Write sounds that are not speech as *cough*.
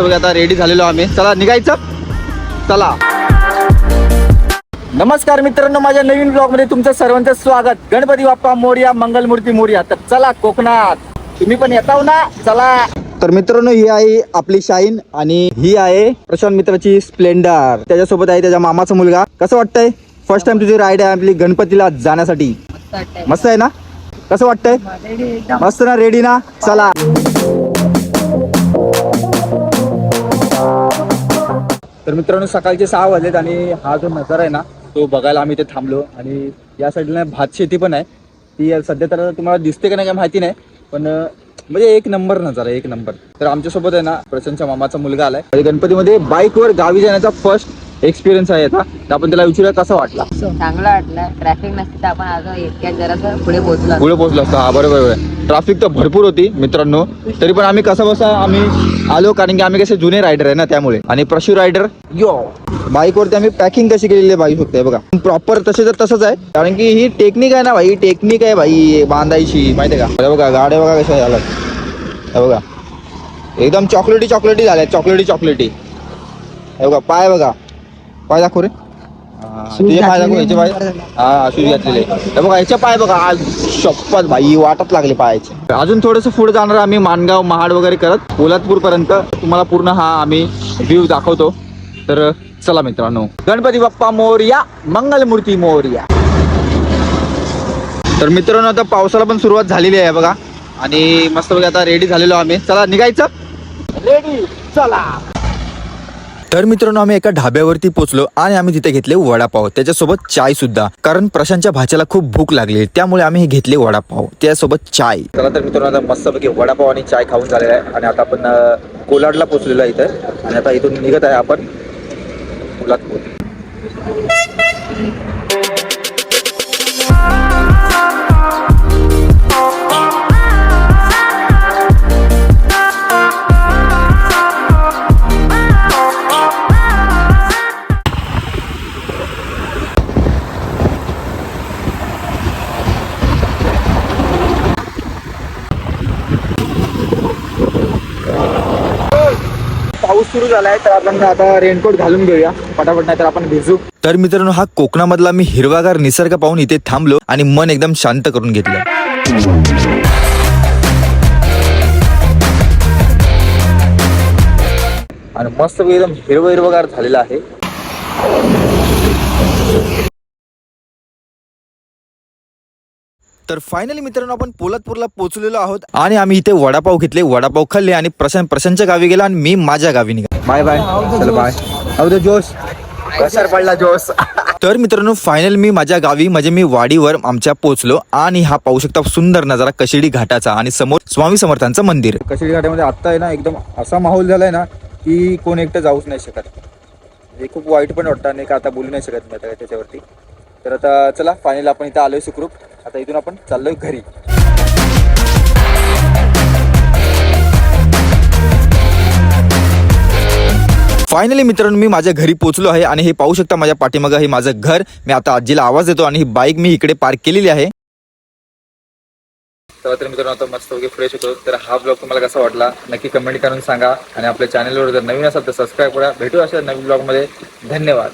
मस्त वगैरे आता रेडी झालेलो आम्ही. चला निघायचं. चला. नमस्कार मित्रांनो माझ्या नवीन ब्लॉगमध्ये तुमचं सर्वांचं स्वागत. गणपती बाप्पा मोर्या मंगलमूर्ती मोर्या. तर चला कोकणात. तुम्ही पण येताव ना? चला. तर मित्रांनो ही आहे आपली शाईन आणि ही आहे प्रशांत मित्राची स्प्लेंडर. त्याच्यासोबत आहे त्याच्या मामाचा मुलगा. कसं वाटतंय? फर्स्ट टाइम तुझी राईड आहे आपली गणपतीला जाण्यासाठी. मस्त आहे ना? कसं वाटतंय? मस्त ना रेडी ना? चला. तर मित्रांनो सकाळचे सहा वाजलेत आणि हा जो नजारा आहे ना तो बघायला आम्ही इथे थांबलो. आणि या साईडला भात शेती पण आहे. ती सध्या तर तुम्हाला दिसते का नाही काय माहिती नाही पण म्हणजे एक नंबर नजारा आहे, एक नंबर. तर आमच्यासोबत आहे ना प्रसन्नच्या मामाचा मुलगा आलाय. आणि गणपतीमध्ये बाईकवर गावी जाण्याचा फर्स्ट एक्सपिरियन्स आहे आता तर आपण त्याला विचारूया कसा वाटला. चांगला वाटलं. ट्रॅफिक नसते तर आपण आता इतक्यात जरा पुढे पोहोचलो पुढे पोहोचलो असतो. हा बरोबर आहे ट्रॅफिक तर भरपूर होती मित्रांनो. तरी पण आम्ही कसा बसा आम्ही आलो कारण की आम्ही कसे जुने रायडर आहे ना त्यामुळे. आणि प्रशू रायडर यो. बाईकवरती आम्ही पॅकिंग कशी केलेली आहे बाईक फक्त हे बघा. प्रॉपर तसे तर तसंच आहे. कारण की ही टेक्निक आहे ना भाई टेक्निक आहे भाई बांधायची. माहिती आहे का? बघा गाड्या बघा कशा झाल्या हे बघा. एकदम चॉकलेटी चॉकलेटी झाल्या चॉकलेटी चॉकलेटी हे बघा पाय बघा. पाय दाखव रे. हा, तुझे पाय दाखव याचे पाय. हा शूज घातलेले. हे बघा याचे पाय बघा आज शपथ भाई वाटत लागले पायाचे. अजून थोडस पुढे जाणार आम्ही मानगाव महाड वगैरे करत पोलादपूर पर्यंत तुम्हाला पूर्ण हा आम्ही व्ह्यू दाखवतो. तर चला मित्रांनो. गणपती बाप्पा मोरया मंगलमूर्ती मोरया. तर मित्रांनो आता पावसाला पण सुरुवात झालेली आहे बघा. आणि मस्त बघा आता रेडी झालेलो आम्ही. चला निघायचं. रेडी चला. तर मित्रांनो आम्ही एका ढाब्यावरती पोहोचलो आणि आम्ही तिथे घेतले वडापाव. त्याच्यासोबत चाय सुद्धा. कारण प्रशांतच्या भाच्याला खूप भूक लागली त्यामुळे आम्ही हे घेतले वडापाव. त्यासोबत चाय. चला तर मित्रांनो आता मस्त पैकी वडापाव आणि चाय खाऊन झालेला आहे. आणि आता आपण कोलाडला पोहोचलेलो आहे इथं. आणि आता इथून निघत आहे आपण कोल्हापूर पाऊस सुरू झालाय तर आपण आता रेनकोट घालून घेऊया. पटापट नाही तर आपण भिजू. तर मित्रांनो हा कोकणामधला मी हिरवागार निसर्ग पाहून इथे थांबलो आणि मन एकदम शांत करून घेतलं. आणि मस्त एकदम हिरवं हिरवगार झालेला आहे. तर फायनली मित्रांनो आपण पोलादपूरला पोहोचलेलो आहोत आणि आम्ही इथे वडापाव घेतले. वडापाव खाल्ले आणि प्रशांत प्रशांतच्या गावी गेला आणि मी माझ्या गावी निघालो. बाय बाय चल बाय अहो जोश कसार पडला जोश. *laughs* तर मित्रांनो फायनल मी माझ्या गावी म्हणजे मी वाडीवर आमच्या पोहोचलो आणि हा पाहू शकता सुंदर नजारा कशिडी घाटाचा आणि समोर स्वामी समर्थांचं मंदिर. कशिडी घाटामध्ये आता आहे ना एकदम असा माहोल झालाय ना की कोण एकटं जाऊच नाही शकत. हे खूप वाईट पण वाटतं आणि का आता बोलू नाही शकत मी आता त्याच्यावरती. तर आता चला फायनल आपण इथं आलोय सुखरूप. आता इथून आपण चाललोय घरी. फायनली मित्रांनो मी माझ्या घरी पोहोचलो आहे आणि हे पाहू शकता माझ्या पाठीमागं हे माझं घर. मी आता आजीला आवाज देतो आणि ही बाईक मी इकडे पार्क केलेली आहे. तर मित्रांनो आता मस्त वगैरे फ्रेश होतो. तर हा ब्लॉग तुम्हाला कसा वाटला? नक्की कमेंट करून सांगा. आणि आपल्या चॅनलवर जर नवीन असाल तर सबस्क्राईब करा. भेटू अशा नवीन ब्लॉगमध्ये धन्यवाद.